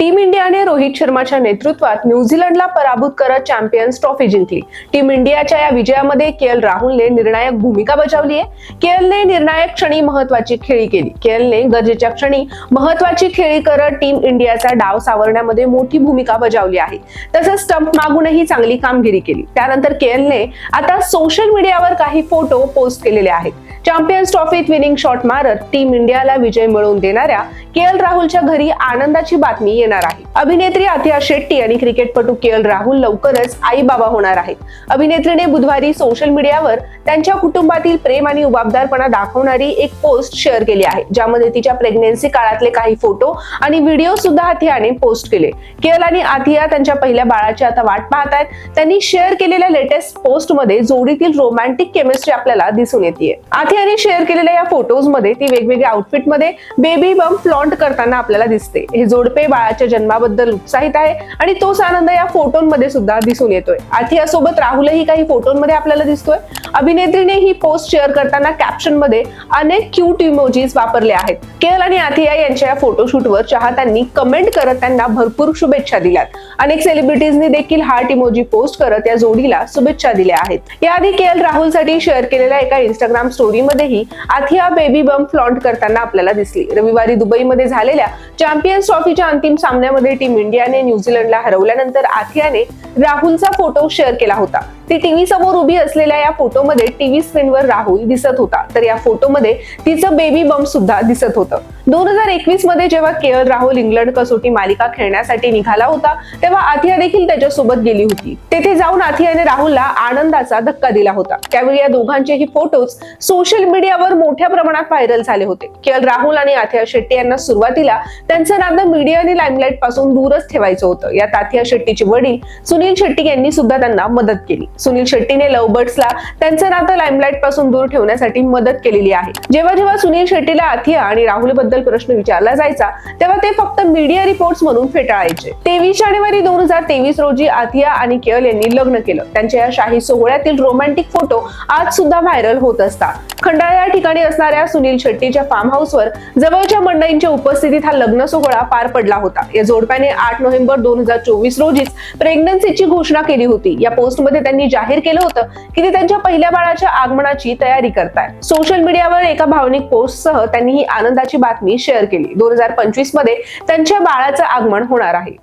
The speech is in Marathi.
टीम इंडियाने रोहित शर्माच्या नेतृत्वात न्यूझीलंडला पराभूत करत चॅम्पियन्स ट्रॉफी जिंकली. टीम इंडियाच्या या विजयामध्ये के एल राहुलने निर्णायक भूमिका बजावली आहे. के एलने निर्णायक क्षणी महत्वाची खेळी केली. के एलने गरजेच्या क्षणी महत्वाची खेळी करत टीम इंडियाचा डाव सावरण्यामध्ये मोठी भूमिका बजावली आहे. तसंच स्टंप मागूनही चांगली कामगिरी केली. त्यानंतर के एलने आता सोशल मीडियावर काही फोटो पोस्ट केलेले आहेत. चॅम्पियन्स ट्रॉफीत विनिंग शॉट मारत टीम इंडियाला विजय मिळवून देणाऱ्या के एल राहुलच्या घरी आनंदाची बातमी येणार आहे. अभिनेत्री आथिया शेट्टी आणि क्रिकेटपटू के एल राहुल लवकरच आई बाबा होणार आहेत. अभिनेत्रीने बुधवारी सोशल मीडियावर त्यांच्या कुटुंबातील प्रेम आणि उबाबदारपणा दाखवणारी एक पोस्ट शेअर केली आहे ज्यामध्ये तिच्या प्रेग्नेन्सी काळातले काही फोटो आणि व्हिडिओ सुद्धा आथियाने पोस्ट केले. केएल आणि आथिया त्यांच्या पहिल्या बाळाची आता वाट पाहत आहेत. त्यांनी शेअर केलेल्या लेटेस्ट पोस्टमध्ये जोडीतील रोमॅन्टिक केमिस्ट्री आपल्याला दिसून येते आथियाने शेअर केलेल्या या फोटोजमध्ये ती वेगवेगळ्या आउटफिटमध्ये बेबी बम फ्लॉन्ट करताना आपल्याला दिसते. हे जोडपे बाळाच्या जन्माबद्दल उत्साहित आहे आणि तोच आनंद या फोटोंमध्ये सुद्धा दिसून येतोय. आथिया सोबत राहुलही काही फोटोंमध्ये आपल्याला दिसतोय. अभिनेत्रीने ही पोस्ट शेअर करताना कॅप्शनमध्ये अनेक क्यूट इमोजीज वापरले आहेत. केएल आणि आथिया यांच्या या फोटोशूटवर चाहत्यांनी कमेंट करत त्यांना भरपूर शुभेच्छा दिल्यात. अनेक सेलिब्रिटीजनी देखील हार्ट इमोजी पोस्ट करत या जोडीला शुभेच्छा दिल्या आहेत. याआधी केएल राहुलसाठी शेअर केलेल्या एका इंस्टाग्राम स्टोरी स्टोरीमध्येही आथिया बेबी बम फ्लॉन्ट करताना आपल्याला दिसली. रविवारी दुबईमध्ये झालेल्या चॅम्पियन्स ट्रॉफीच्या अंतिम सामन्यामध्ये टीम इंडियाने न्यूझीलंडला हरवल्यानंतर आथियाने राहुलचा फोटो शेअर केला होता. ती टीव्ही समोर उभी असलेल्या या फोटोमध्ये टीव्ही स्क्रीनवर राहुल दिसत होता. तर या फोटोमध्ये तिचं बेबी बम सुद्धा दिसत होतं. दोन हजार एकवीसमध्ये जेव्हा के एल राहुल इंग्लंड कसोटी मालिका खेळण्यासाठी निघाला होता तेव्हा आथिया देखील त्याच्यासोबत गेली होती. तेथे जाऊन आथियाने राहुलला आनंदाचा धक्का दिला होता. त्यावेळी या दोघांचेही फोटोज सोशल मीडियावर मोठ्या प्रमाणात व्हायरल झाले होते. के एल राहुल आणि आथिया शेट्टी यांना सुरुवातीला त्यांचं नातं मीडिया आणि लाईमलाईटपासून दूरच ठेवायचं होतं. यात आथिया शेट्टीचे वडील सुनील शेट्टी यांनी सुद्धा त्यांना मदत केली. सुनील शेट्टीने लवबर्ड्सला त्यांचं नातं लाईमलाईटपासून दूर ठेवण्यासाठी मदत केलेली आहे. जेव्हा जेव्हा सुनील शेट्टीला आथिया आणि राहुलबद्दल प्रश्न विचारला जायचा तेव्हा ते फक्त मीडिया रिपोर्ट्स म्हणून फेटाळायचे. तेवीस जानेवारी दोन हजार तेवीस रोजी आथिया आणि केअल यांनी लग्न केलं. त्यांच्या या शाही सोहळ्यातील रोमॅन्टिक फोटो आज सुद्धा व्हायरल होत असतात. खंडाळ्या ठिकाणी असणाऱ्या सुनील शेट्टीच्या फार्म हाऊसवर जवळच्या मंडळींच्या उपस्थितीत हा लग्न सोहळा पार पडला होता. या जोडप्याने आठ नोव्हेंबर दोन हजार चोवीस रोजीच प्रेग्नन्सीची घोषणा केली होती. या पोस्टमध्ये त्यांनी जाहीर केलं होतं की ते त्यांच्या पहिल्या बाळाच्या आगमनाची तयारी करतायत सोशल मीडियावर एका भावनिक पोस्टसह त्यांनी ही आनंदाची बातमी शेअर केली. दोन हजार पंचवीसमध्ये त्यांच्या बाळाचं आगमन होणार आहे.